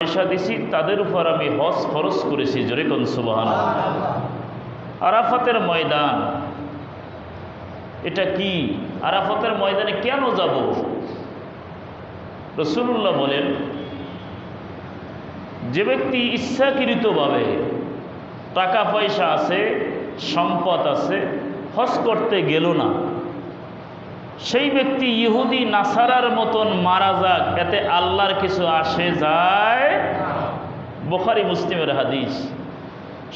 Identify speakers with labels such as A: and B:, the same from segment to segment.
A: পয়সা দিছি, তাদের উপর আমি হজ খরচ করেছি, জোরে কোন সুবাহান আরাফাতের ময়দান, এটা কি? আরাফাতের ময়দানে কেন যাব? রসুল্লাহ বলেন, যে ব্যক্তি ইচ্ছাকৃতভাবে টাকা পয়সা আছে, সম্পদ আছে, হজ করতে গেল না সেই ব্যক্তি ইহুদি নাসারার মতন মারা যাক, এতে আল্লাহর কিছু আসে যায় বোখারি মুসলিমের হাদিস,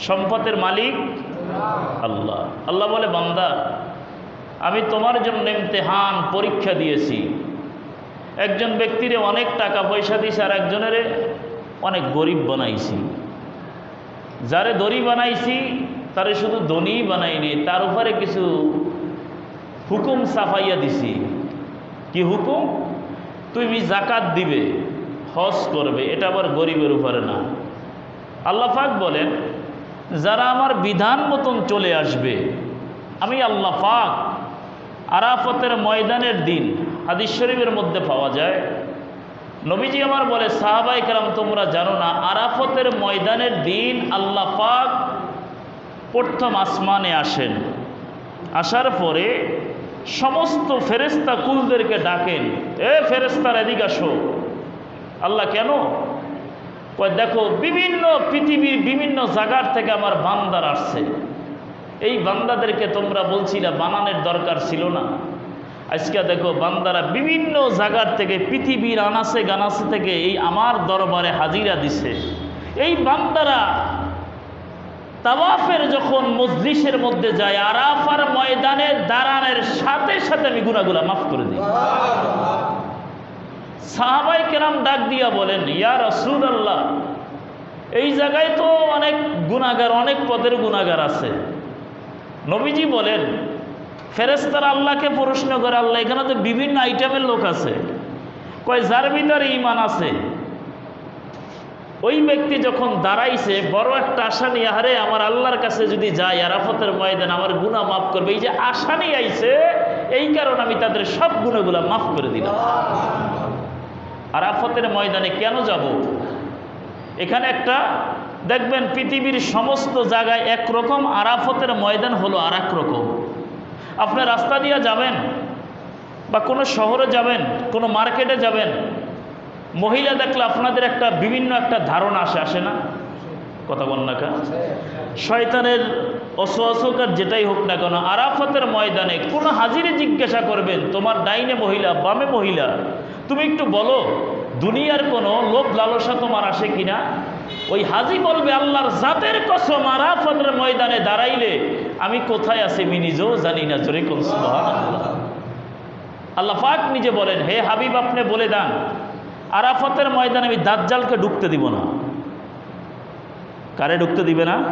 A: সম্পদের মালিক আল্লাহ। আল্লাহ বলে, বান্দা, আমি তোমার জন্য ইমতেহান পরীক্ষা দিয়েছি। একজন ব্যক্তিরে অনেক টাকা পয়সা দিয়েছি আর একজনের অনেক গরিব বানাইছি। যারে দড়ি বানাইছি, তারে শুধু ধনী বানাইনি, তার উপরে কিছু হুকুম সাফাইয়া দিছি। কি হুকুম? তুমি জাকাত দিবে, হজ করবে, এটা আবার গরিবের উপরে না। আল্লাহ বলেন, যারা আমার বিধান মতন চলে আসবে, আমি আল্লাহ আরাফতের ময়দানের দিন, হাদিস শরীফের মধ্যে পাওয়া যায়। নবীজি আমার বলে সাহাবাই কালাম তোমরা জানো না, আরাফতের ময়দানের দিন আল্লাহ প্রথম আসমানে আসেন। আসার পরে সমস্ত ফেরেস্তা কুলদেরকে ডাকেন, এ ফেরেস্তার এদিক আসো। আল্লাহ কেন? দেখো, বিভিন্ন পৃথিবীর বিভিন্ন জায়গার থেকে আমার বান্দার আসছে। এই বান্দাদেরকে তোমরা বলছিলে, বানানের দরকার ছিল না। আজকে দেখো, বান্দারা বিভিন্ন জায়গার থেকে, পৃথিবীর আনাসে গানাসে থেকে এই আমার দরবারে হাজিরা দিছে। এই বান্দারা তাওয়াফের যখন মজলিসের মধ্যে যায়, আরাফার ময়দানে দাঁড়ানোর সাথে সাথে আমি গুনাগুলা মাফ করে দিই। সাহাবাই কেরাম ডাক দিয়া বলেন, ইয়া রসুল আল্লাহ এই জায়গায় তো অনেক গুণাগার অনেক পদের গুণাগার আছে। নবীজি বলেন ফেরেস্তার আল্লাহকে প্রশ্ন করে, আল্লাহ, এখানে তো বিভিন্ন আইটেমের লোক আছে। কয়, যার ভিতরে ইমান আছে ওই ব্যক্তি যখন দাঁড়াইছে, বড় একটা আশা নিয়ে হারে আমার আল্লাহর কাছে যদি যাই, আরাফতের ময়দান আমার গুণা মাফ করবে। এই যে আশা নিয়ে আইছে, এই কারণে আমি তাদের সব গুণাগুলা মাফ করে দিলাম। আরাফতের ময়দানে কেন যাব? এখানে একটা, দেখবেন পৃথিবীর সমস্ত জায়গায় একরকম, আরাফতের ময়দান হলো আর রকম। আপনি রাস্তা দিয়ে যাবেন, বা কোনো শহরে যাবেন, কোনো মার্কেটে যাবেন মহিলা দেখলে আপনাদের একটা বিভিন্ন একটা ধারণা আসে আসে না? কথা বল না কা শয়তানের অসহসকার যেটাই হোক না কেন, আরাফতের ময়দানে কোনো হাজিরে জিজ্ঞাসা করবেন, তোমার ডাইনে মহিলা, বামে মহিলা? তুমি একটু বলো, দুনিয়ার কোনো লোভ লালসা তোমার আসে কিনা? ওই হাজি বলবে, আল্লাহর জাতের কসম আরাফতের ময়দানে দাঁড়াইলে আমি কোথায় আছি আমি নিজেও জানি না। জোরে কোন আল্লাহ পাক নিজে বলেন, হে হাবিব, আপনি বলে দেন আরাফতের ময়দানে আমি দাজ্জালকে ঢুকতে দিব না। কারে ঢুকতে দিবে না?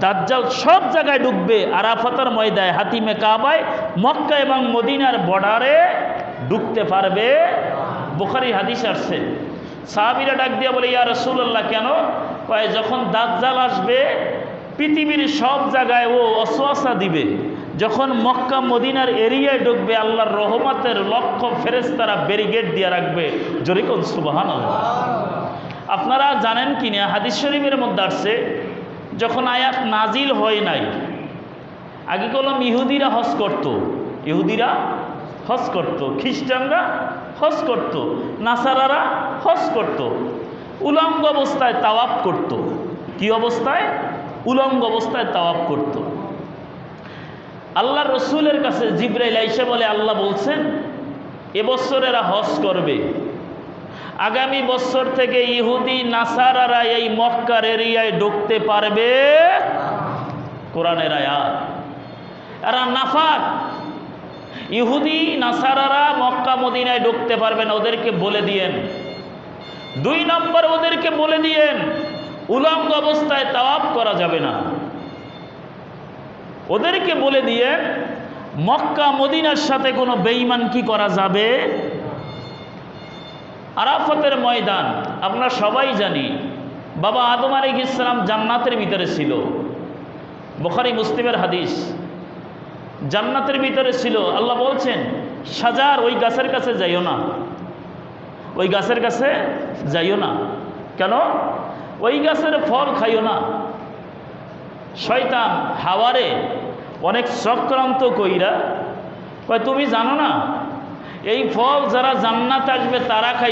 A: দাজ্জাল সব জায়গায় ঢুকবে, আরাফতের ময়দায়, হাতিমে কাবায়, মক্কা এবং মদিনার বর্ডারে ঢুকতে পারবে। বোখারি হাদিস আসছে। সাহাবিরা ডাক দিয়া বলে, ইয়া রসুল্লাহ কেন? কয়, যখন দাজ্জাল আসবে পৃথিবীর সব জায়গায় ও অসোয়াশা দিবে। যখন মক্কা, মদিনার এরিয়ায় ঢুকবে, আল্লাহর রহমতের লক্ষ্য ফেরেস্তারা ব্যারিগেড দিয়ে রাখবে। জরিকন সুবাহান আপনারা জানেন কি না, হাদিস শরীফের মধ্যে আসছে, যখন আয়াত নাজিল হয় নাই, আগে কলম ইহুদিরা হজ করত। ইহুদিরা হজ করত, খ্রিস্টানরা হজ করত, নাসারারা হজ করত। উলঙ্গ অবস্থায় তাওয়াপ করত। কি অবস্থায়? উলঙ্গ অবস্থায় তাওয়াপ করত। আল্লাহ রসুলের কাছে জিব্রাইল আইসে বলে, আল্লাহ বলছেন এবছর এরা হজ করবে। আগামী বছর থেকে ইহুদি, নাসারারা এই মক্কার এরিয়ায় ঢুকতে পারবে। কোরআনের আয়াত। এরা নাফাক। ইহুদি, নাসারারা মক্কা, মদিনায় ঢুকতে পারবে না, ওদেরকে বলে দিয়েন। দুই নম্বর ওদেরকে বলে দিয়েন উলঙ্গ অবস্থায় তাওয়াব করা যাবে না। ওদেরকে বলে দিয়ে মক্কা, মদিনার সাথে কোনো বেইমান কি করা যাবে? আরাফতের ময়দান, আমরা সবাই জানি, বাবা আদম আলী ইসলাম জান্নাতের ভিতরে ছিল। বখারি, মুসলিমের হাদিস, জান্নাতের ভিতরে ছিল। আল্লাহ বলছেন, সাজার ওই গাছের কাছে যাইও না। ওই গাছের কাছে যাইও না। কেন? ওই গাছের ফল খাইও না। শয়তান হাওয়ারে অনেক চক্রান্ত কইরা তুমি জানো না, এই ফল যারা জান্নাত আসবে তারা খাই